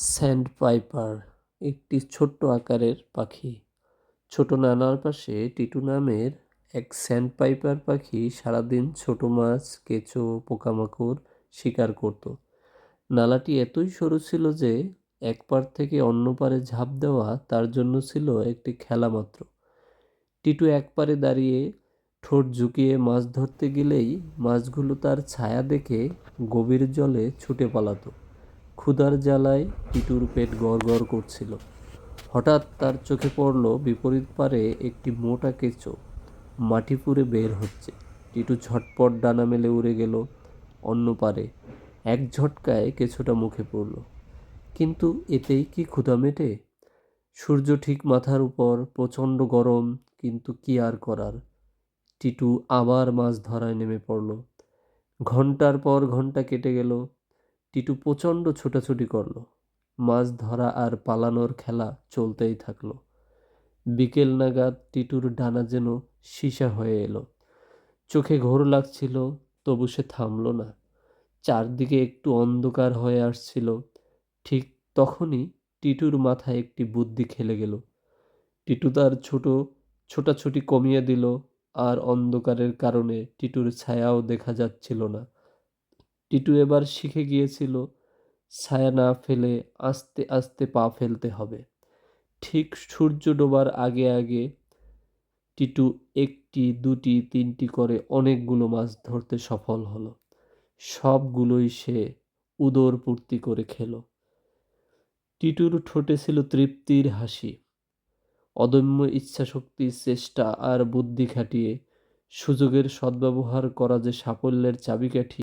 Sand piper একটি ছোট্ট আকারের পাখি। ছোট নানার পাশে টিটু নামের এক স্যান্ড পাইপার পাখি সারাদিন ছোট মাছ, কেঁচো, পোকামাকড় শিকার করত। নালাটি এতই সরু ছিল যে এক পার থেকে অন্য পারে ঝাঁপ দেওয়া তার জন্য ছিল একটি খেলা মাত্র। টিটু এক পারে দাঁড়িয়ে ঠোঁট ঝুঁকিয়ে মাছ ধরতে গেলেই মাছগুলো তার ছায়া দেখে গভীর জলে ছুটে পালাতো। ক্ষুধার জ্বালায় টিটুর পেট গড়গড় করছিল। হঠাৎ তার চোখে পড়ল বিপরীত পারে একটি মোটা কেঁচো। মাটি পুড়ে বের হচ্ছে। টিটু ঝটপট ডানা মেলে উড়ে গেল অন্য পারে। এক ঝটকায় কেঁচোটা মুখে পড়ল। কিন্তু এতেই কি ক্ষুধা মেটে? সূর্য ঠিক মাথার উপর, প্রচণ্ড গরম, কিন্তু কি আর করার? টিটু আবার মাছ ধরায় নেমে পড়ল। ঘণ্টার পর ঘণ্টা কেটে গেল। টিটু প্রচণ্ড ছোটাছুটি করল। মাছ ধরা আর পালানোর খেলা চলতেই থাকল। বিকেল নাগাদ টিটুর ডানা যেন সীসা হয়ে এলো। চোখে ঘোর লাগছিল, তবু সে থামলো না। চারদিকে একটু অন্ধকার হয়ে আসছিল। ঠিক তখনই টিটুর মাথায় একটি বুদ্ধি খেলে গেল। টিটু তার ছোট ছোটাছুটি কমিয়ে দিল, আর অন্ধকারের কারণে টিটুর ছায়াও দেখা যাচ্ছিল না। টিটু এবার শিখে গিয়েছিল ছায়া না ফেলে আস্তে আস্তে পা ফেলতে হবে। ঠিক সূর্য ডোবার আগে আগে টিটু একটি, দুটি, তিনটি করে অনেকগুলো মাছ ধরতে সফল হলো। সবগুলোই সে উদর পূর্তি করে খেলো। টিটুর ঠোঁটে ছিল তৃপ্তির হাসি। অদম্য ইচ্ছাশক্তি, চেষ্টা আর বুদ্ধি খাটিয়ে সুযোগের সদ্ব্যবহার করা যে সাফল্যের চাবিকাঠি